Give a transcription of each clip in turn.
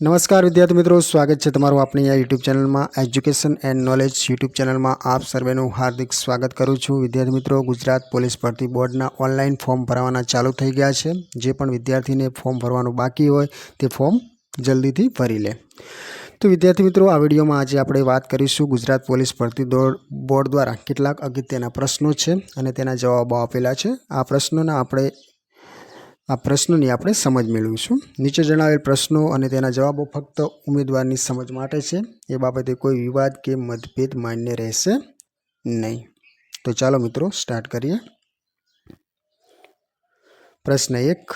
નમસ્કાર વિદ્યાર્થી મિત્રો, સ્વાગત છે તમારું આપણી આ યુટ્યુબ ચેનલમાં એજ્યુકેશન એન્ડ નોલેજ યુટ્યુબ ચેનલમાં. આપ સર્વેનું હાર્દિક સ્વાગત કરું છું. વિદ્યાર્થી મિત્રો, ગુજરાત પોલીસ ભરતી બોર્ડના ઓનલાઈન ફોર્મ ભરવાના ચાલુ થઈ ગયા છે. જે પણ વિદ્યાર્થીને ફોર્મ ભરવાનું બાકી હોય, તે ફોર્મ જલ્દીથી ભરી લે. તો વિદ્યાર્થી મિત્રો, આ વિડીયોમાં આજે આપણે વાત કરીશું ગુજરાત પોલીસ ભરતી બોર્ડ દ્વારા કેટલાક અગત્યના પ્રશ્નો છે અને તેના જવાબો આપેલા છે. આ પ્રશ્નોના આપણે આ પ્રશ્નોની આપણે સમજ મેળવીશું. નીચે જણાવેલ પ્રશ્નો અને તેના જવાબો ફક્ત ઉમેદવારની સમજ માટે છે. એ બાબતે કોઈ વિવાદ કે મતભેદ માન્ય રહેશે નહીં. તો ચાલો મિત્રો સ્ટાર્ટ કરીએ. પ્રશ્ન એક.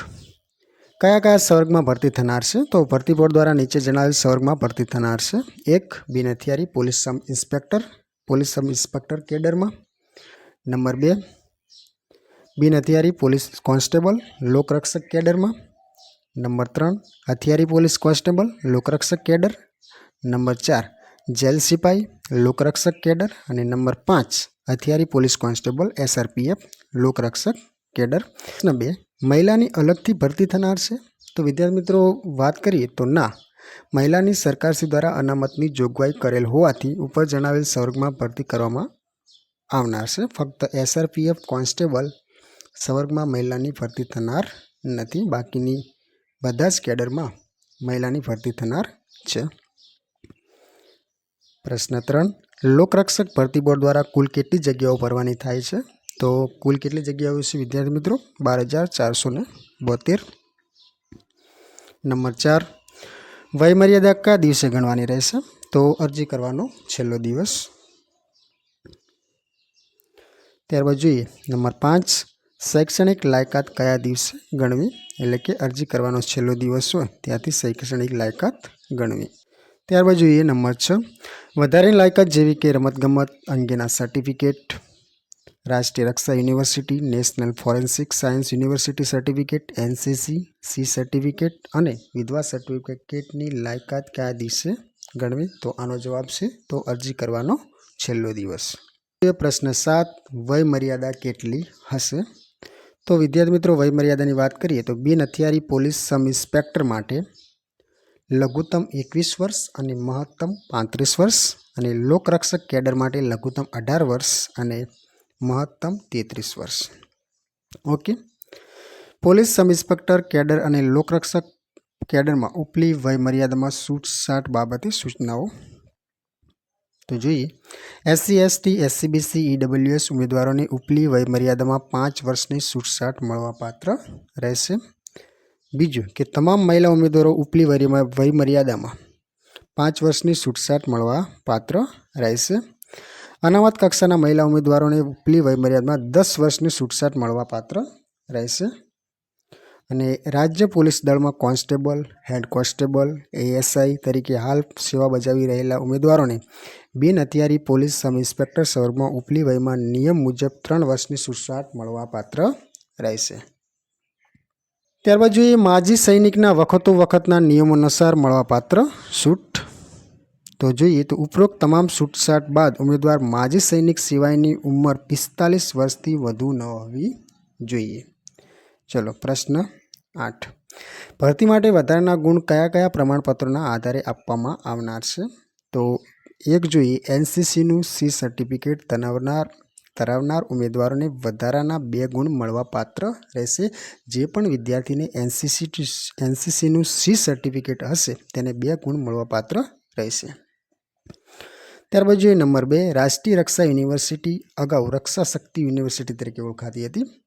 કયા કયા સ્વર્ગમાં ભરતી થનાર છે? તો ભરતી બોર્ડ દ્વારા નીચે જણાવેલ સ્વર્ગમાં ભરતી થનાર છે. એક, બિનહથિયારી police sub inspector police sub inspector કેડરમાં. Number બે બિન હથિયારી પોલીસ કોન્સ્ટેબલ લોકરક્ષક કેડરમાં. નંબર ત્રણ, હથિયારી પોલીસ કોન્સ્ટેબલ લોકરક્ષક કેડર. નંબર ચાર, જેલ સિપાઈ લોકરક્ષક કેડર. અને નંબર પાંચ, હથિયારી પોલીસ કોન્સ્ટેબલ, એસઆરપીએફ લોકરક્ષક કેડર. પ્રશ્ન બે, મહિલાની અલગથી ભરતી થનાર છે? તો વિદ્યાર્થી મિત્રો વાત કરીએ તો ના. મહિલાની સરકારશ્રી દ્વારા અનામતની જોગવાઈ કરેલ હોવાથી ઉપર જણાવેલ સંવર્ગમાં ભરતી કરવામાં આવનાર છે. ફક્ત એસઆરપીએફ કોન્સ્ટેબલ સંવર્ગમાં મહિલાની ભરતી થનાર નથી, બાકીની બધા જ કેડરમાં મહિલાની ભરતી થનાર છે. પ્રશ્ન ત્રણ, લોકરક્ષક ભરતી બોર્ડ દ્વારા કુલ કેટલી જગ્યાઓ ભરવાની થાય છે? તો કુલ કેટલી જગ્યાઓ છે વિદ્યાર્થી મિત્રો? બાર હજાર ચારસો ને બોતેર. નંબર ચાર, વયમર્યાદા કયા દિવસે ગણવાની રહેશે? તો અરજી કરવાનો છેલ્લો દિવસ. ત્યારબાદ જોઈએ, નંબર પાંચ શૈક્ષણિક લાયકાત કયા દિવસે ગણવી? એટલે કે અરજી કરવાનો છેલ્લો દિવસ હોય, ત્યાંથી શૈક્ષણિક લાયકાત ગણવી. ત્યારબાદ જોઈએ નંબર છ. વધારે લાયકાત જેવી કે રમતગમત અંગેના સર્ટિફિકેટ રાષ્ટ્રીય રક્ષા university, national forensic science university certificate NCC, C certificate અને વિધવા સર્ટિફિકેટની લાયકાત કયા દિવસે ગણવી? તો આનો જવાબ છે, તો અરજી કરવાનો છેલ્લો દિવસ. પ્રશ્ન સાત. વય મર્યાદા કેટલી હશે? તો વિદ્યાર્થી મિત્રો, વયમર્યાદાની વાત કરીએ તો બિન હથિયારી પોલીસ સબ ઇન્સ્પેક્ટર માટે લઘુત્તમ એકવીસ વર્ષ અને મહત્તમ પાંત્રીસ વર્ષ અને લોકરક્ષક કેડર માટે લઘુત્તમ અઢાર વર્ષ અને મહત્તમ તેત્રીસ વર્ષ. Okay? Police sub inspector cadre અને લોકરક્ષક કેડરમાં ઉપલી વયમર્યાદામાં છૂટછાટ બાબતે સૂચનાઓ તો જોઈએ. એસસી એસટી એસસીબીસી ઈડબ્લ્યુએસ ઉમેદવારોની ઉપલી વયમર્યાદામાં પાંચ વર્ષની છૂટછાટ મળવાપાત્ર રહેશે. બીજું કે તમામ મહિલા ઉમેદવારો ઉપલી વયમર્યાદામાં વય પાંચ વર્ષની છૂટછાટ મળવા પાત્ર રહેશે. અનામત કક્ષાના મહિલા ઉમેદવારોને ઉપલી વયમર્યાદામાં દસ વર્ષની છૂટછાટ મળવા પાત્ર રહેશે. અને રાજ્ય પોલીસ દળમાં કોન્સ્ટેબલ, હેડ કોન્સ્ટેબલ એએસઆઈ તરીકે હાલ સેવા બજાવી રહેલા ઉમેદવારોને બિન હથિયારી પોલીસ સબ ઇન્સ્પેક્ટર સ્વર્ગમાં ઉપલી વયમાં નિયમ મુજબ ત્રણ વર્ષની છૂટછાટ મળવા પાત્ર રહેશે. ત્યારબાદ જોઈએ માજી સૈનિકના વખતો વખતના નિયમો અનુસાર મળવાપાત્ર છૂટ તો જોઈએ તો ઉપરોક્ત તમામ છૂટછાટ બાદ ઉમેદવાર માજી સૈનિક સિવાયની ઉંમર પિસ્તાલીસ વર્ષથી વધુ ન હોવી જોઈએ. ચલો, પ્રશ્ન આઠ. ભરતી માટે વધારાના ગુણ કયા કયા પ્રમાણપત્રોના આધારે આપવામાં આવનાર છે? તો એક જોઈએ, એનસીસીનું સી સર્ટિફિકેટ ધરાવનાર ધરાવનાર ઉમેદવારોને વધારાના બે ગુણ મળવાપાત્ર રહેશે. જે પણ વિદ્યાર્થીને એનસીસી એનસીસીનું સી સર્ટિફિકેટ હશે, તેને બે ગુણ મળવાપાત્ર રહેશે. ત્યારબાદ જોઈએ, નંબર બે, રાષ્ટ્રીય રક્ષા યુનિવર્સિટી અગાઉ રક્ષા શક્તિ યુનિવર્સિટી તરીકે ઓળખાતી હતી.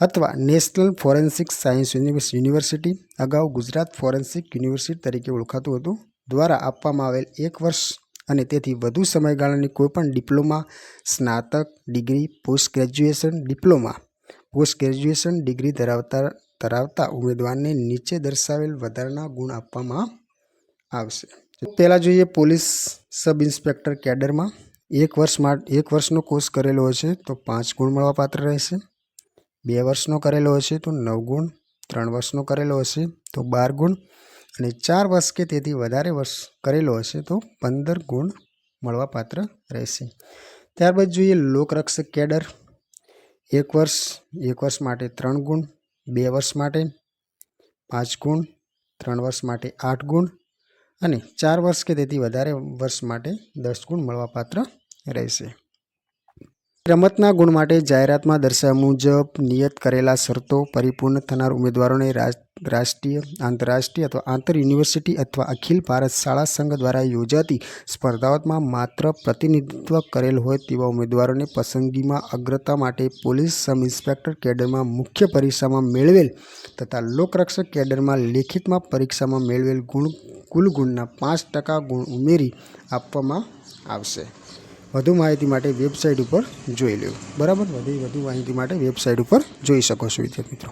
અથવા નેશનલ ફોરેન્સિક સાયન્સ યુનિવર્સિટી, અગાઉ ગુજરાત ફોરેન્સિક યુનિવર્સિટી તરીકે ઓળખાતું હતું, દ્વારા આપવામાં આવેલ એક વર્ષ અને તેથી વધુ સમયગાળાની કોઈપણ ડિપ્લોમા, સ્નાતક, degree post graduation diploma post graduation degree ધરાવતા ધરાવતા ઉમેદવારને નીચે દર્શાવેલ વધારાના ગુણ આપવામાં આવશે. પહેલાં જોઈએ પોલીસ સબ ઇન્સ્પેક્ટર કેડરમાં. એક વર્ષ માટે, એક વર્ષનો કોર્સ કરેલો હોય છે, તો પાંચ ગુણ મળવાપાત્ર રહેશે. બે વર્ષનો કરેલો હશે તો નવ ગુણ, ત્રણ વર્ષનો કરેલો હશે તો બાર ગુણ અને ચાર વર્ષ કે તેથી વધારે વર્ષ કરેલો હશે તો પંદર ગુણ મળવાપાત્ર રહેશે. ત્યારબાદ જોઈએ લોકરક્ષક કેડર. એક વર્ષ એક વર્ષ માટે ત્રણ ગુણ, બે વર્ષ માટે પાંચ ગુણ, ત્રણ વર્ષ માટે આઠ ગુણ અને ચાર વર્ષ કે તેથી વધારે વર્ષ માટે દસ ગુણ મળવાપાત્ર રહેશે. રમતના ગુણ માટે જાહેરાતમાં દર્શાવ્યા મુજબ નિયત કરેલા શરતો પરિપૂર્ણ થનાર ઉમેદવારોને રાષ્ટ્રીય, આંતરરાષ્ટ્રીય અથવા આંતર યુનિવર્સિટી અથવા અખિલ ભારત શાળા સંઘ દ્વારા યોજાતી સ્પર્ધાઓમાં માત્ર પ્રતિનિધિત્વ કરેલ હોય તેવા ઉમેદવારોને પસંદગીમાં અગ્રતા માટે પોલીસ સબ ઇન્સ્પેક્ટર કેડરમાં મુખ્ય પરીક્ષામાં મેળવેલ તથા લોકરક્ષક કેડરમાં લેખિતમાં પરીક્ષામાં મેળવેલ ગુણ, કુલ ગુણના પાંચ ટકા ગુણ ઉમેરી આપવામાં આવશે. વધુ માહિતી માટે વેબસાઇટ ઉપર જોઈ લો બરાબર? વધુ વધુ માહિતી માટે વેબસાઇટ ઉપર જોઈ શકો છો, વિદ્યાર્થી મિત્રો.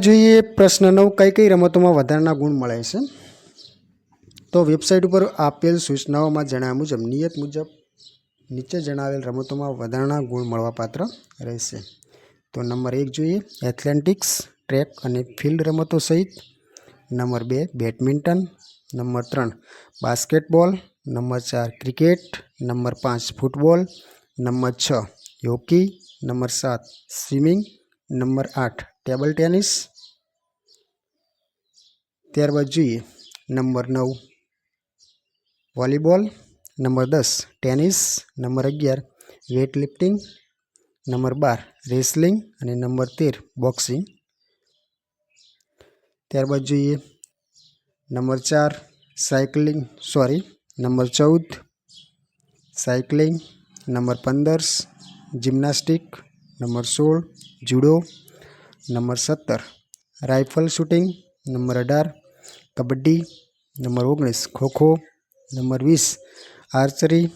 જોઈએ પ્રશ્ન નવ કઈ કઈ રમતોમાં વધારાના ગુણ મળે છે. તો વેબસાઇટ ઉપર આપેલ સૂચનાઓમાં જણાવ્યા મુજબ, નિયત મુજબ નીચે જણાવેલ રમતોમાં વધારાના ગુણ મળવાપાત્ર રહેશે. તો નંબર એક જોઈએ, એથ્લેટિક્સ, ટ્રેક અને ફિલ્ડ રમતો સહિત. નંબર બે, બેડમિન્ટન. નંબર ત્રણ, બાસ્કેટબોલ. નંબર ચાર ક્રિકેટ નંબર પાંચ ફૂટબોલ નંબર છ હોકી નંબર સાત સ્વિમિંગ નંબર આઠ ટેબલ ટેનિસ ત્યારબાદ જોઈએ નંબર નવ વોલીબોલ, નંબર દસ ટેનિસ, નંબર અગિયાર વેટ લિફ્ટિંગ નંબર બાર રેસલિંગ અને નંબર તેર બોક્સિંગ. ત્યારબાદ જોઈએ નંબર ચાર સાયકલિંગ, સોરી નંબર ચૌદ સાયકલિંગ નંબર પંદર જિમ્નાસ્ટિક નંબર સોળ જુડો નંબર સત્તર રાઇફલ શૂટિંગ નંબર અઢાર કબડ્ડી નંબર ઓગણીસ ખોખો નંબર વીસ આર્ચરી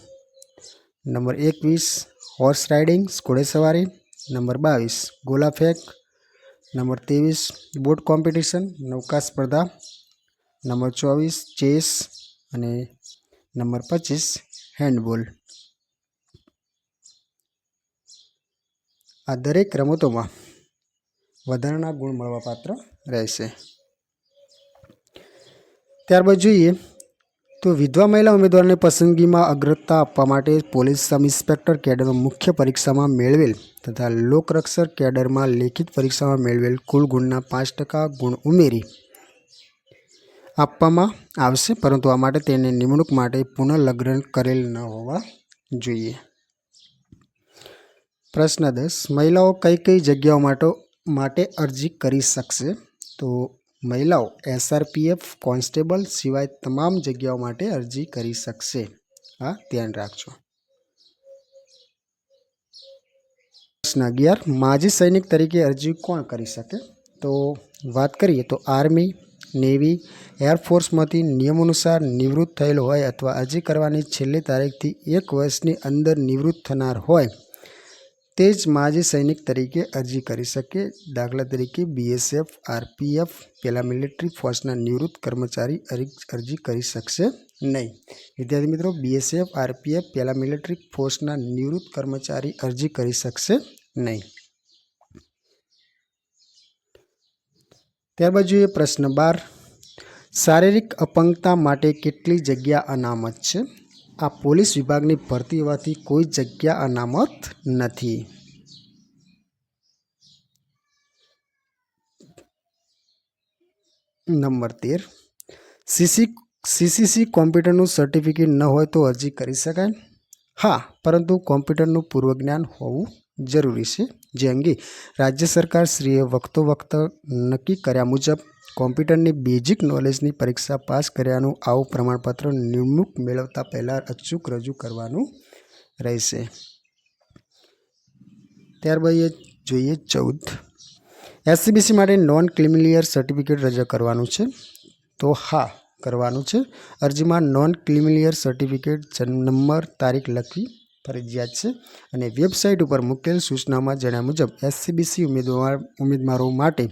નંબર એકવીસ હોર્સ રાઇડિંગ ઘોડેસવારી નંબર બાવીસ ગોલા ફેંક નંબર ત્રેવીસ બોટ કોમ્પિટિશન નૌકા સ્પર્ધા નંબર ચોવીસ ચેસ અને નંબર પચીસ હેન્ડબોલ આ દરેક રમતોમાં વધારાના ગુણ મળવાપાત્ર રહેશે. ત્યારબાદ જોઈએ, તો વિધવા મહિલા ઉમેદવારને પસંદગીમાં અગ્રતા આપવા માટે પોલીસ સબ ઇન્સ્પેક્ટર કેડરમાં મુખ્ય પરીક્ષામાં મેળવેલ તથા લોકરક્ષક કેડરમાં લેખિત પરીક્ષામાં મેળવેલ કુલ ગુણના પાંચ ટકા ગુણ ઉમેરી આપવામાં આવશે, પરંતુ આ માટે તેને નિમણૂક માટે પુનઃલગ્ન કરેલ ન હોવા જોઈએ. પ્રશ્ન દસ. મહિલાઓ કઈ કઈ જગ્યાઓ માટે માટે અરજી કરી શકશે? તો મહિલાઓ એસઆરપીએફ, કોન્સ્ટેબલ સિવાય તમામ જગ્યાઓ માટે અરજી કરી શકશે. આ ધ્યાન રાખજો. પ્રશ્ન અગિયાર. માજી સૈનિક તરીકે અરજી કોણ કરી શકે? તો વાત કરીએ તો આર્મી નેવી એરફોર્સમાંથી નિયમ અનુસાર નિવૃત્ત થયેલ હોય અથવા અરજી કરવાની છેલ્લી તારીખથી એક વર્ષની અંદર નિવૃત્ત થનાર હોય, તે જ માજી સૈનિક તરીકે અરજી કરી શકે. દાખલા તરીકે બીએસએફ આરપીએફ પેલા મિલિટરી ફોર્સના નિવૃત્ત કર્મચારી અરજી કરી શકશે નહીં. વિદ્યાર્થી મિત્રો બીએસએફ આરપીએફ પેલા મિલિટરી ફોર્સના નિવૃત્ત કર્મચારી અરજી કરી શકશે નહીં. ત્યારબાદ જોઈએ પ્રશ્ન બાર. શારીરિક અપંગતા માટે કેટલી જગ્યા અનામત છે? આ પોલીસ વિભાગની ભરતી હોવાથી કોઈ જગ્યા અનામત નથી. નંબર તેર. સીસી સીસીસી કોમ્પ્યુટરનું સર્ટિફિકેટ ન હોય તો અરજી કરી શકાય? હા, પરંતુ કોમ્પ્યુટરનું પૂર્વજ્ઞાન હોવું જરૂરી છે. જે અંગે રાજ્ય સરકાર શ્રીએ વખતો વખત નક્કી કર્યા મુજબ કોમ્પ્યુટરની બેઝિક નોલેજની પરીક્ષા પાસ કર્યાનું આવું પ્રમાણપત્ર નિમણૂક મેળવતા પહેલાં અચૂક રજૂ કરવાનું રહેશે. ત્યારબાદ એ જોઈએ ચૌદ. એસસીબીસી માટે નોન ક્રિમિલિયર સર્ટિફિકેટ રજૂ કરવાનું છે. તો હા, કરવાનું છે. અરજીમાં નોન ક્રિમિલિયર સર્ટિફિકેટ જન્મ, નંબર, તારીખ લખવી ફરજિયાત છે અને વેબસાઇટ ઉપર મૂકેલ સૂચનામાં જણાવ્યા મુજબ એસસીબીસી ઉમેદવાર, ઉમેદવારો માટે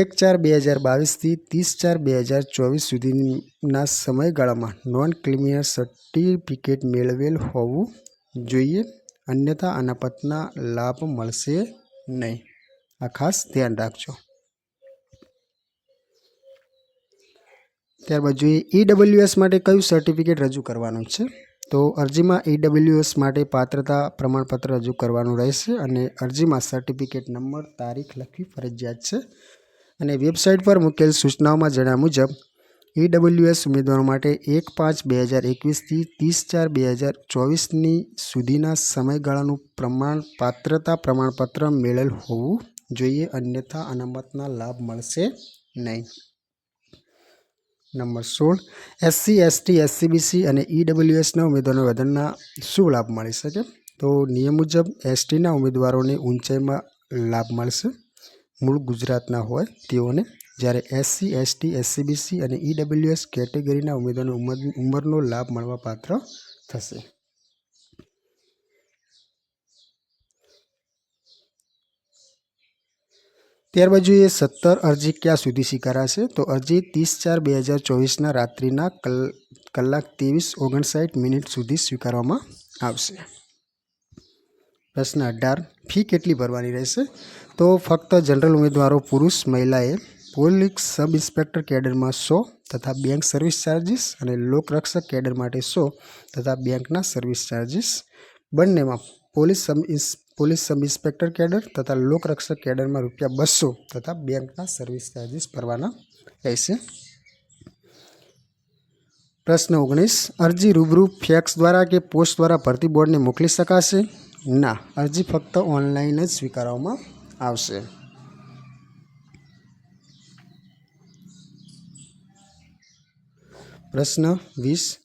એક ચાર બે હજાર બાવીસથી ત્રીસ ચાર બે હજાર ચોવીસ સુધીના સમયગાળામાં નોન ક્રિમિનલ સર્ટિફિકેટ મેળવેલ હોવું જોઈએ. અન્યથા, આના પતના લાભ મળશે નહીં. આ ખાસ ધ્યાન રાખજો. ત્યારબાદ જોઈએ ઈડબલ્યુએસ માટે કયું સર્ટિફિકેટ રજૂ કરવાનું છે? તો અરજીમાં ઈડબ્લ્યુએસ માટે પાત્રતા પ્રમાણપત્ર રજૂ કરવાનું રહેશે અને અરજીમાં સર્ટિફિકેટ નંબર તારીખ લખવી ફરજિયાત છે. અને વેબસાઇટ પર મૂકેલ સૂચનાઓમાં જણાવ્યા મુજબ ઈડબ્લ્યુએસ ઉમેદવારો માટે એક પાંચ બે હજાર એકવીસથી ત્રીસ ચાર બે હજાર ચોવીસની સુધીના સમયગાળાનું પ્રમાણ પાત્રતા પ્રમાણપત્ર મેળેલ હોવું જોઈએ, અન્યથા અનામતના લાભ મળશે નહીં. નંબર સોળ. એસસી એસટી એસસીબીસી અને ઈડબ્લ્યુએસના ઉમેદવારોને વધારાના શું લાભ મળી શકે? તો નિયમ મુજબ એસટીના ઉમેદવારોને ઊંચાઈમાં લાભ મળશે. મૂળ ગુજરાતના હોય તેઓને. જ્યારે એસસી એસટી એસસીબીસી અને ઈડબ્લ્યુએસ કેટેગરીના ઉમેદવારોને ઉંમર ઉંમરનો લાભ મળવા પાત્ર થશે. ત્યારબાદ જોઈએ સત્તર અરજી ક્યાં સુધી સ્વીકારાશે? તો અરજી ત્રીસ ચાર બે હજાર ચોવીસના રાત્રિના કલ, કલાક ત્રેવીસ ઓગણસાઠ મિનિટ સુધી સ્વીકારવામાં આવશે. પ્રશ્ન અઢાર. ફી કેટલી ભરવાની રહેશે? તો ફક્ત જનરલ ઉમેદવારો, પુરુષ, મહિલાએ પોલીસ સબ ઇન્સ્પેક્ટર કેડરમાં સો તથા બેંક સર્વિસ ચાર્જિસ અને લોકરક્ષક કેડર માટે સો તથા બેંકના સર્વિસ ચાર્જિસ બંનેમાં police sub police sub inspector cadre તથા લોકરક્ષક કેડરમાં રૂપિયા બસો તથા બેંકના સર્વિસ ચાર્જિસ ભરવાના રહેશે. પ્રશ્ન ઓગણીસ, અરજી રૂબરૂ ફેક્સ દ્વારા કે પોસ્ટ દ્વારા ભરતી બોર્ડને મોકલી શકાશે? ના, અરજી ફક્ત ઓનલાઈન જ સ્વીકારવામાં આવશે. પ્રશ્ન વીસ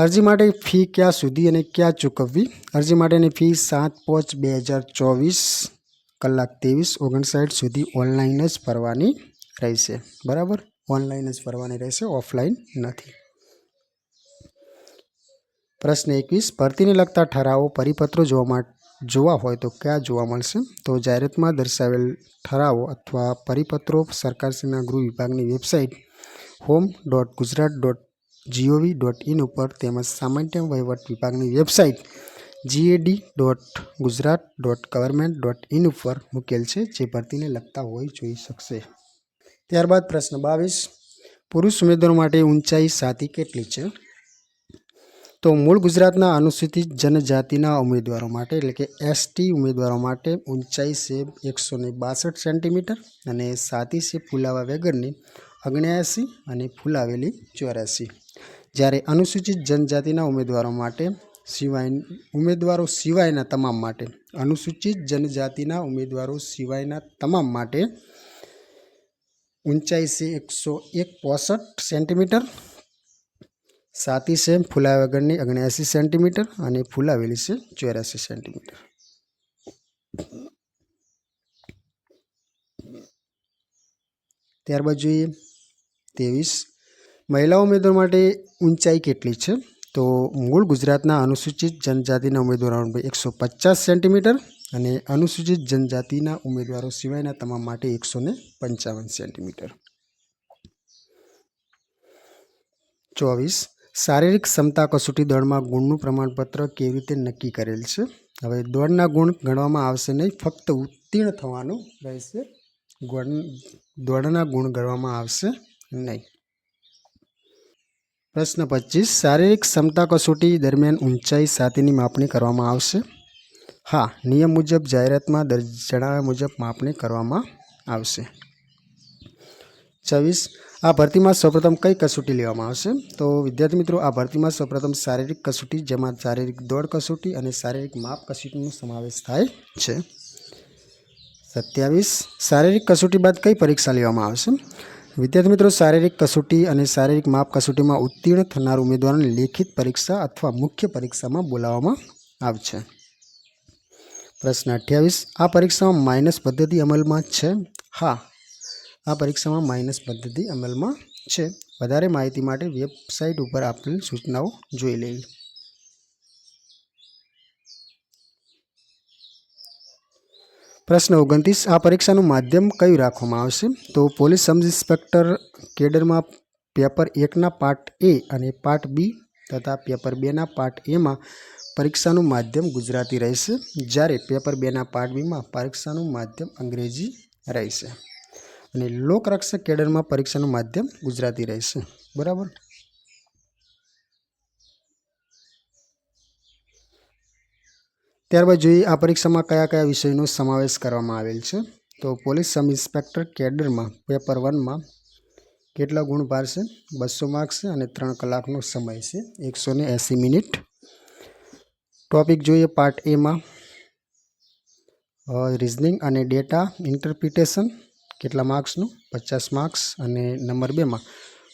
અરજી માટે ફી ક્યાં સુધી અને ક્યાં ચૂકવવી? અરજી માટેની ફી સાત પાંચ બે હજાર ચોવીસ કલાક ત્રેવીસ ઓગણસાઠ સુધી ઓનલાઈન જ ભરવાની રહેશે. બરાબર? ઓનલાઈન જ ભરવાની રહેશે, ઓફલાઈન નથી. પ્રશ્ન એકવીસ, ભરતીને લગતા ઠરાવો, પરિપત્રો જોવા જોવા હોય તો ક્યાં જોવા મળશે? તો જાહેરાતમાં દર્શાવેલ ઠરાવો અથવા પરિપત્રો સરકારશ્રીના ગૃહ વિભાગની website home dot Gujarat dot GOV dot in ઉપર તેમજ સામાન્ય વહીવટ વિભાગની website GAD dot Gujarat dot government dot in ઉપર મૂકેલ છે, જે ભરતીને લગતા હોય જોઈ શકશે. ત્યારબાદ પ્રશ્ન બાવીસ, પુરુષ ઉમેદવારો માટે ઊંચાઈ સાતી કેટલી છે? તો મૂળ ગુજરાતના અનુસૂચિત જનજાતિના ઉમેદવારો માટે, એટલે કે એસટી ઉમેદવારો માટે ઊંચાઈ છે એકસો ને બાસઠ સેન્ટીમીટર અને સાતી છે ફુલાવા વગરની અગણ્યાસી અને ફૂલાવેલી ચોર્યાસી. જ્યારે અનુસૂચિત જનજાતિના ઉમેદવારો માટે સિવાય, ઉમેદવારો સિવાયના તમામ માટે, અનુસૂચિત જનજાતિના ઉમેદવારો સિવાયના તમામ માટે ઊંચાઈ છે એકસો એક પોસઠ સેન્ટીમીટર, સાતી છે ફૂલાવ્યા વગરની અગણ્યાસી સેન્ટીમીટર અને ફૂલાવેલી છે ચોર્યાસી સેન્ટીમીટર. ત્યારબાદ જોઈએ ત્રેવીસ મહિલા ઉમેદવાર માટે ઊંચાઈ કેટલી છે? તો મૂળ ગુજરાતના અનુસૂચિત જનજાતિના ઉમેદવારો એકસો પચાસ સેન્ટીમીટર અને અનુસૂચિત જનજાતિના ઉમેદવારો સિવાયના તમામ માટે એકસો ને પંચાવન સેન્ટીમીટર. ચોવીસ, શારીરિક ક્ષમતા કસોટી દોડમાં ગુણનું પ્રમાણપત્ર કેવી રીતે નક્કી કરેલ છે? હવે દોડના ગુણ ગણવામાં આવશે નહીં, ફક્ત ઉત્તીર્ણ થવાનું રહેશે. ગોળ- દોડના ગુણ ગણવામાં આવશે નહીં. પ્રશ્ન પચીસ. શારીરિક ક્ષમતા કસોટી દરમિયાન ઊંચાઈ સાથેની માપણી કરવામાં આવશે? હા, નિયમ મુજબ જાહેરાતમાં દર જણાવ્યા મુજબ માપણી કરવામાં આવશે. છવ્વીસ. આ ભરતીમાં સૌપ્રથમ કઈ કસોટી લેવામાં આવશે? તો વિદ્યાર્થી મિત્રો, આ ભરતીમાં સૌપ્રથમ શારીરિક કસોટી, જેમાં શારીરિક દોડ કસોટી અને શારીરિક માપ કસોટીનો સમાવેશ થાય છે. સત્યાવીસ. શારીરિક કસોટી બાદ કઈ પરીક્ષા લેવામાં આવશે? વિદ્યાર્થી મિત્રો, શારીરિક કસોટી અને શારીરિક માપ કસોટીમાં ઉત્તીર્ણ થનાર ઉમેદવારોને લેખિત પરીક્ષા અથવા મુખ્ય પરીક્ષામાં બોલાવવામાં આવશે. પ્રશ્ન અઠ્યાવીસ. આ પરીક્ષામાં માઇનસ પદ્ધતિ અમલમાં છે? હા. આ પરીક્ષામાં માઇનસ પદ્ધતિ અમલમાં છે. વધારે માહિતી માટે વેબસાઇટ ઉપર આપેલ સૂચનાઓ જોઈ લેવી. પ્રશ્ન ઓગણત્રીસ, આ પરીક્ષાનું માધ્યમ કયું રાખવામાં આવશે? તો પોલીસ સબ ઇન્સ્પેક્ટર કેડરમાં પેપર એકના પાર્ટ એ અને પાર્ટ બી તથા પેપર બેના પાર્ટ એમાં પરીક્ષાનું માધ્યમ ગુજરાતી રહેશે, જ્યારે પેપર બેના પાર્ટ બીમાં પરીક્ષાનું માધ્યમ અંગ્રેજી રહેશે. અને લોકરક્ષક કેડરમાં પરીક્ષાનું માધ્યમ ગુજરાતી રહેશે. બરાબર? ત્યારબાદ જોઈએ આ પરીક્ષામાં કયા કયા વિષયનો સમાવેશ કરવામાં આવેલ છે. તો પોલીસ સબ ઇન્સ્પેક્ટર કેડરમાં પેપર વનમાં કેટલા ગુણ ભાર છે બસો માર્ક્સ છે અને ત્રણ કલાકનો સમય છે, એકસો ને એંસી મિનિટ. ટોપિક જોઈએ પાર્ટ એમાં રિઝનિંગ અને ડેટા ઇન્ટરપ્રિટેશન કેટલા માર્ક્સનું પચાસ માર્ક્સ અને નંબર બેમાં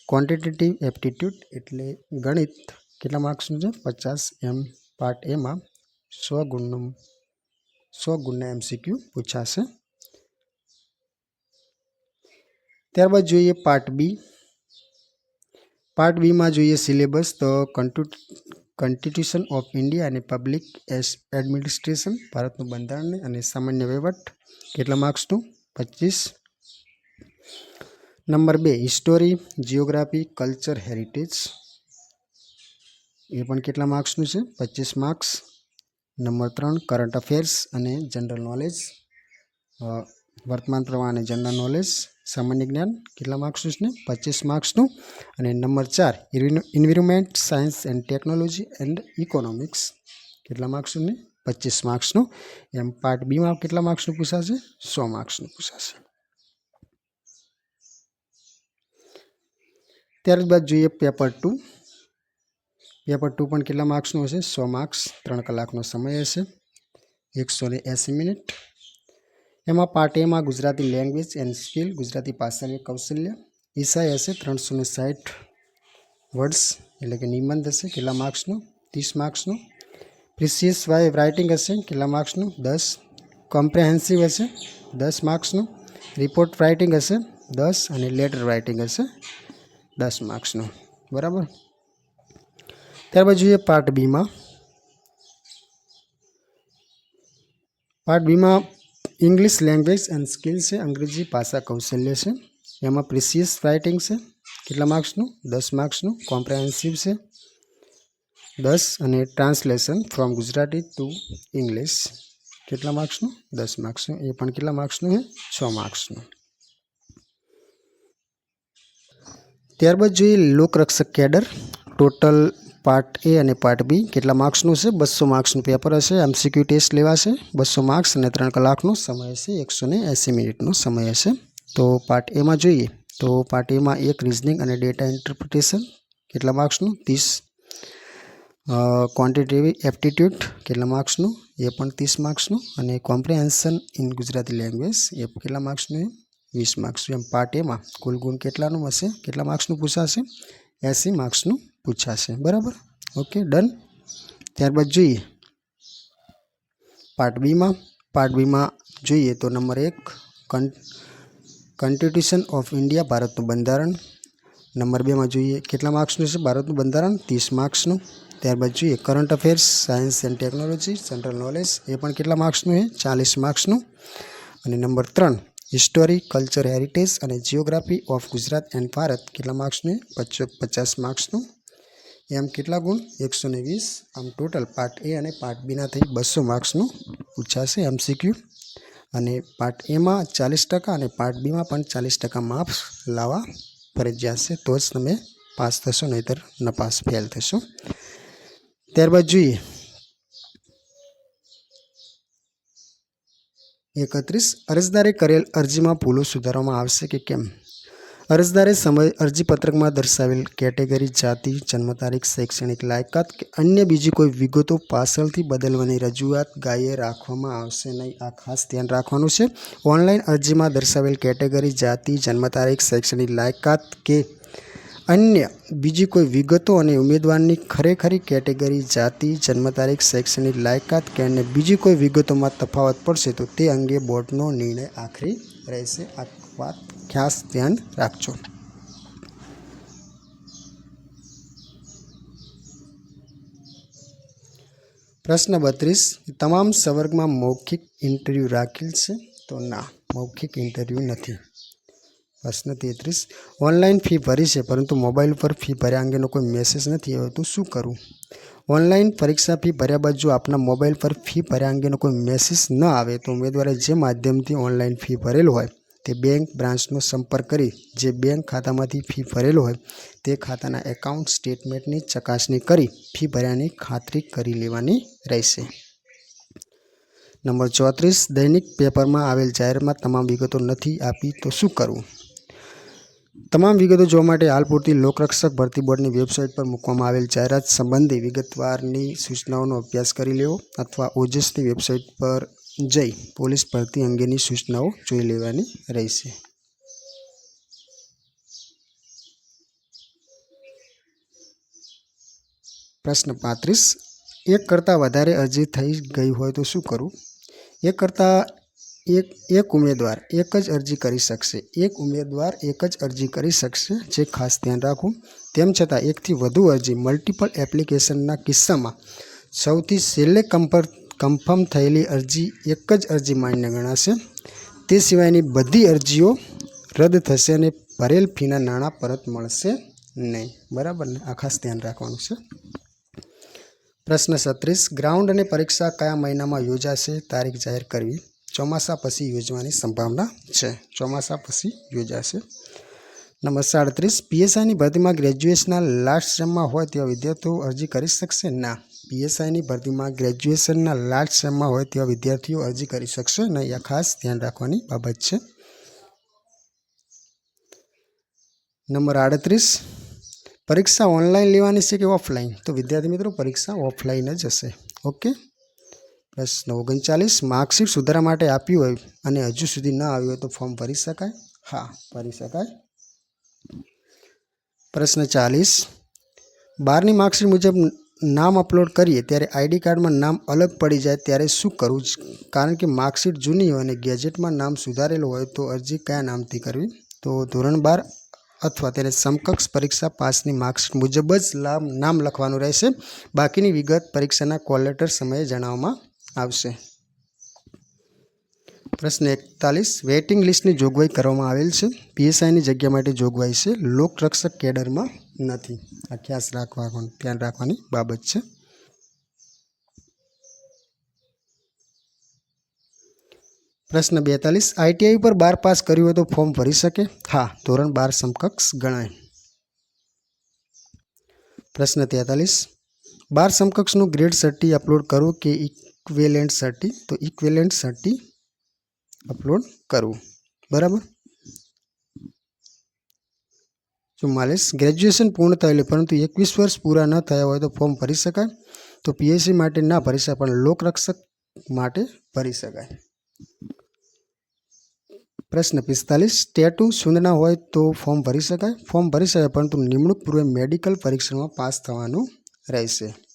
ક્વોન્ટિટેટિવ એપ્ટિટ્યૂડ એટલે ગણિત કેટલા માર્ક્સનું છે, પચાસ એમ પાર્ટ એમાં સો ગુણનું સો ગુણના એમસીક્યુ પૂછાશે ત્યારબાદ જોઈએ પાર્ટ બી પાર્ટ બીમાં જોઈએ સિલેબસ તો કોન્સ્ટિટ્યુશન ઓફ ઇન્ડિયા અને પબ્લિક એડમિનિસ્ટ્રેશન ભારતનું બંધારણ અને સામાન્ય વહીવટ કેટલા માર્ક્સનું પચીસ નંબર બે હિસ્ટોરી જિયોગ્રાફી કલ્ચર હેરિટેજ એ પણ કેટલા માર્ક્સનું છે પચીસ માર્ક્સ નંબર ત્રણ કરંટ અફેર્સ અને જનરલ નોલેજ વર્તમાન પ્રવાહ અને જનરલ નોલેજ સામાન્ય જ્ઞાન, કેટલા માર્ક્સનું છે પચીસ માર્ક્સનું અને નંબર ચાર environment science and technology and economics કેટલા માર્ક્સનું ને પચીસ માર્ક્સનું એમ પાર્ટ બીમાં કેટલા માર્ક્સનું પૂછાશે? સો માર્ક્સનું પૂછાશે. ત્યારબાદ જોઈએ પેપર ટુ પેપર ટુ પણ કેટલા માર્ક્સનું હશે? સો માર્ક્સ ત્રણ કલાકનો સમય હશે. એકસો ને એંસી મિનિટ એમાં પાર્ટ એમાં Gujarati language and skill Gujarati ભાષાની કૌશલ્ય. ઈસાઈ હશે ત્રણસો ને સાઠ વર્ડ્સ એટલે કે નિબંધ હશે. કેટલા માર્ક્સનું ત્રીસ માર્ક્સનું પ્રિસિયસ વાય રાઇટિંગ હશે. કેટલા માર્ક્સનું દસ. કોમ્પ્રેહેન્સિવ હશે. દસ માર્ક્સનું રિપોર્ટ રાઇટિંગ હશે. દસ. અને લેટર રાઇટિંગ હશે. દસ માર્ક્સનું બરાબર? ત્યારબાદ જોઈએ પાર્ટ બીમાં. પાર્ટ બીમાં ઇંગ્લિશ લેંગ્વેજ એન્ડ સ્કિલ છે, અંગ્રેજી ભાષા કૌશલ્ય છે, એમાં પ્રિસિયસ રાઇટિંગ છે, કેટલા માર્ક્સનું દસ માર્ક્સનું કોમ્પ્રેહેન્સિવ છે. દસ અને translation from Gujarati to English કેટલા માર્ક્સનું દસ માર્ક્સનું એ પણ કેટલા માર્ક્સનું છે? છ માર્ક્સનું ત્યારબાદ જોઈએ લોકરક્ષક કેડર ટોટલ પાર્ટ એ અને પાર્ટ બી. કેટલા માર્ક્સનું છે? બસો માર્ક્સનું પેપર હશે એમસીક્યુ ટેસ્ટ લેવાશે. બસો માર્ક્સ અને ત્રણ કલાકનો સમય હશે, એકસો ને એંસી મિનિટનો સમય હશે. તો પાર્ટ એમાં જોઈએ. તો પાર્ટ એમાં એક રિઝનિંગ અને ડેટા ઇન્ટરપ્રિટેશન કેટલા માર્ક્સનું? ત્રીસ. ક્વોન્ટિટેટિવ એપ્ટિટ્યૂડ કેટલા માર્ક્સનું? એ પણ ત્રીસ માર્ક્સનું. અને કોમ્પ્રિહેન્શન ઇન ગુજરાતી લેંગ્વેજ એ કેટલા માર્ક્સનું? વીસ માર્ક્સનું. એમ, પાર્ટ એમાં કુલ ગુણ કેટલાનું હશે? કેટલા માર્ક્સનું પૂછાશે? એંસી માર્ક્સનું. પૂછાશે. બરાબર? ઓકે ડન ત્યારબાદ જોઈએ. પાર્ટ બીમાં પાર્ટ બીમાં જોઈએ તો નંબર એક કોન્સ્ટિટ્યુશન ઓફ ઇન્ડિયા ભારતનું બંધારણ. નંબર બેમાં જોઈએ કેટલા માર્ક્સનું છે? ભારતનું બંધારણ ત્રીસ માર્ક્સનું ત્યારબાદ જોઈએ current affairs science and technology general knowledge એ પણ કેટલા માર્ક્સનું છે? ચાલીસ માર્ક્સનું અને નંબર ત્રણ હિસ્ટોરી કલ્ચર હેરિટેજ અને geography of Gujarat and Bharat કેટલા માર્ક્સનું પચાસ માર્ક્સનું એમ કેટલા ગુણ? એકસો ને વીસ. આમ ટોટલ પાર્ટ એ અને પાર્ટ બીના થઈ બસો માર્ક્સનું પૂછાશે એમસીક્યુ અને પાર્ટ એમાં ચાલીસ ટકા અને પાર્ટ બીમાં પણ ચાલીસ ટકા માર્ક્સ લાવવા ફરજિયાત છે. તો જ તમે પાસ થશો, નહીંતર નપાસ ફેલ થશો. ત્યારબાદ જોઈએ. એકત્રીસ. અરજદારે કરેલ અરજીમાં ભૂલો સુધારવામાં આવશે કે કેમ? અરજદારે સમય અરજીપત્રકમાં દર્શાવેલ કેટેગરી, જાતિ, જન્મ તારીખ, શૈક્ષણિક લાયકાત કે અન્ય બીજી કોઈ વિગતો પાછળથી બદલવાની રજૂઆત ગાયે રાખવામાં આવશે નહીં. આ ખાસ ધ્યાન રાખવાનું છે. ઓનલાઈન અરજીમાં દર્શાવેલ કેટેગરી, જાતિ, જન્મ તારીખ, શૈક્ષણિક લાયકાત કે અન્ય બીજી કોઈ વિગતો અને ઉમેદવારની ખરેખરી કેટેગરી, જાતિ, જન્મ તારીખ, શૈક્ષણિક લાયકાત કે અન્ય બીજી કોઈ વિગતોમાં તફાવત પડશે તો તે અંગે બોર્ડનો નિર્ણય આખરી રહેશે. આ વાત ખાસ ધ્યાન રાખજો. પ્રશ્ન બત્રીસ તમામ સંવર્ગમાં મૌખિક ઇન્ટરવ્યૂ રાખેલ છે? તો ના, મૌખિક ઇન્ટરવ્યૂ નથી. પ્રશ્ન તેત્રીસ, ઓનલાઈન ફી ભરી છે, પરંતુ મોબાઈલ પર ફી ભર્યા અંગેનો કોઈ મેસેજ નથી આવ્યો તો શું કરવું ઓનલાઈન પરીક્ષા ફી ભર્યા બાદ જો આપના મોબાઈલ પર ફી ભર્યા અંગેનો કોઈ મેસેજ ન આવે, તો ઉમેદવારે જે માધ્યમથી ઓનલાઈન ફી ભરેલ હોય તે બેંક બ્રાન્ચનો સંપર્ક કરી જે બેંક ખાતામાંથી ફી ભરેલો હોય તે ખાતાના એકાઉન્ટ સ્ટેટમેન્ટની ચકાસણી કરી ફી ભર્યાની ખાતરી કરી લેવાની રહેશે. નંબર ચોત્રીસ, દૈનિક પેપરમાં આવેલ જાહેરમાં તમામ વિગતો નથી આપી તો શું કરવું? તમામ વિગતો જોવા માટે હાલ પૂરતી લોકરક્ષક ભરતી બોર્ડની વેબસાઇટ પર મૂકવામાં આવેલ જાહેરાત સંબંધી વિગતવારની સૂચનાઓનો અભ્યાસ કરી લેવો અથવા ઓજસની વેબસાઇટ પર જઈ પોલીસ ભરતી અંગેની સૂચનાઓ જોઈ લેવાની રહેશે. પ્રશ્ન પાંત્રીસ. એક કરતાં વધારે અરજી થઈ ગઈ હોય તો શું કરવું એક કરતાં એક એક ઉમેદવાર એક જ અરજી કરી શકશે. એક ઉમેદવાર એક જ અરજી કરી શકશે, જે ખાસ ધ્યાન રાખવું. તેમ છતાં એકથી વધુ અરજી મલ્ટિપલ એપ્લિકેશનના કિસ્સામાં સૌથી છેલ્લે કમ્ફર કન્ફર્મ થયેલી અરજી એક જ અરજી માન્ય ગણાશે. તે સિવાયની બધી અરજીઓ રદ થશે અને ભરેલ ફીના નાણાં પરત મળશે નહીં. બરાબર ને? આ ખાસ ધ્યાન રાખવાનું છે. પ્રશ્ન સત્રીસ, ગ્રાઉન્ડ અને પરીક્ષા કયા મહિનામાં યોજાશે? તારીખ જાહેર કરવી. ચોમાસા પછી યોજવાની સંભાવના છે. ચોમાસા પછી યોજાશે. નંબર સાડત્રીસ, પીએસઆઈની ભરતીમાં ગ્રેજ્યુએશનના લાસ્ટ સેમમાં હોય તેવા વિદ્યાર્થીઓ અરજી કરી શકશે? ના. પીએસઆઈની ભરતીમાં ગ્રેજ્યુએશનના લાસ્ટ સેમમાં હોય તેવા વિદ્યાર્થીઓ અરજી કરી શકશે નહીં આ ખાસ ધ્યાન રાખવાની બાબત છે. નંબર આડત્રીસ. પરીક્ષા ઓનલાઈન લેવાની છે કે ઓફલાઈન? તો વિદ્યાર્થી મિત્રો, પરીક્ષા ઓફલાઈન જ હશે. ઓકે? પ્રશ્ન ઓગણચાલીસ. માર્કશીટ સુધારા માટે આપ્યું હોય અને હજુ સુધી ન આવ્યું હોય તો ફોર્મ ભરી શકાય? હા, ભરી શકાય. પ્રશ્ન ચાલીસ. બારની માર્કશીટ મુજબ નામ અપલોડ કરીએ ત્યારે આઈડી કાર્ડમાં નામ અલગ પડી જાય ત્યારે શું કરવું? કારણ કે માર્કશીટ જૂની હોય અને ગેજેટમાં નામ સુધારેલું હોય તો અરજી કયા નામથી કરવી? તો ધોરણ બાર અથવા તેને સમકક્ષ પરીક્ષા પાસની માર્કશીટ મુજબ જ નામ લખવાનું રહેશે. બાકીની વિગત પરીક્ષાના કોલ, લેટર સમયે જણાવવામાં આવશે. પ્રશ્ન એકતાલીસ. વેઇટિંગ લિસ્ટની જોગવાઈ કરવામાં આવેલ છે. પીએસઆઈની જગ્યા માટે જોગવાઈ છે. લોકરક્ષક કેડરમાં નથી. આ ખ્યાસ રાખવા ધ્યાન રાખવાની બાબત છે. પ્રશ્ન બેતાલીસ. આઈટીઆઈ પર બાર પાસ કર્યું હોય તો ફોર્મ ભરી શકે? હા, ધોરણ બાર સમકક્ષ ગણાય. પ્રશ્ન તેતાલીસ. બાર સમકક્ષનું ગ્રેડ સર્ટી અપલોડ કરો કે ઇક્વેલેન્ટ સર્ટી તો ઇક્વેલેન્ટ સર્ટી અપલોડ કરવું. બરાબર? ચુમ્માલીસ. ગ્રેજ્યુએશન પૂર્ણ થયેલું, પરંતુ એકવીસ વર્ષ પૂરા ન થયા હોય તો ફોર્મ ભરી શકાય. તો પીએસસી માટે ના ભરી શકાય, પણ લોકરક્ષક માટે ભરી શકાય. પ્રશ્ન પિસ્તાલીસ. ટેટુ શૂન્યના હોય તો ફોર્મ ભરી શકાય. ફોર્મ ભરી શકાય, પરંતુ નિમણૂક પૂર્વે મેડિકલ પરીક્ષણમાં પાસ થવાનું રહેશે.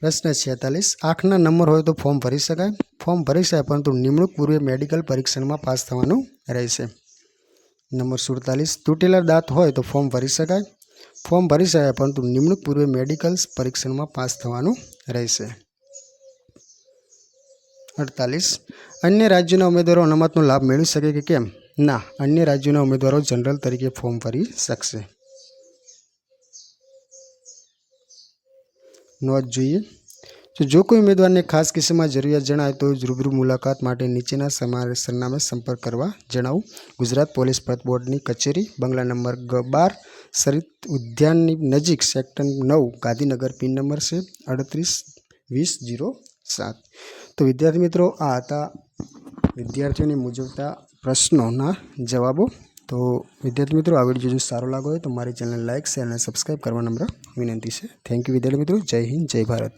પ્રશ્ન છેતાલીસ. આંખના નંબર હોય તો ફોર્મ ભરી શકાય. ફોર્મ ભરી શકાય પરંતુ નિમણૂક પૂર્વે મેડિકલ પરીક્ષણમાં પાસ થવાનું રહેશે. નંબર સુડતાલીસ. તૂટેલા દાંત હોય તો ફોર્મ ભરી શકાય. ફોર્મ ભરી શકાય પરંતુ નિમણૂક પૂર્વે મેડિકલ પરીક્ષણમાં પાસ થવાનું રહેશે. અડતાલીસ. અન્ય રાજ્યોના ઉમેદવારો અનામતનો લાભ મેળવી શકે કે કેમ? ના, અન્ય રાજ્યોના ઉમેદવારો જનરલ તરીકે ફોર્મ ભરી શકશે. નોંધ જોઈએ. તો જો કોઈ ઉમેદવારને ખાસ કિસ્સામાં જરૂરિયાત જણાય તો રૂબરૂ મુલાકાત માટે નીચેના સમારે સરનામે સંપર્ક કરવા જણાવું. ગુજરાત પોલીસ ભરત બોર્ડની કચેરી, બંગલા નંબર ગ બાર, સરિત ઉદ્યાનની નજીક સેક્ટર નવ, ગાંધીનગર પિન નંબર છે અડત્રીસ વીસ જીરો સાત. તો વિદ્યાર્થી મિત્રો, આ હતા વિદ્યાર્થીઓને મુજબતા પ્રશ્નોના જવાબો. તો વિદ્યાર્થી મિત્રો આ વીડિયો જો સારો લાગ્યો હોય તો મારી ચેનલ લાઇક શેર અને સબસ્ક્રાઈબ કરવા નમ્ર વિનંતી છે. થેન્ક યુ વિદ્યાર્થી મિત્રો. જય હિન્દ, જય ભારત.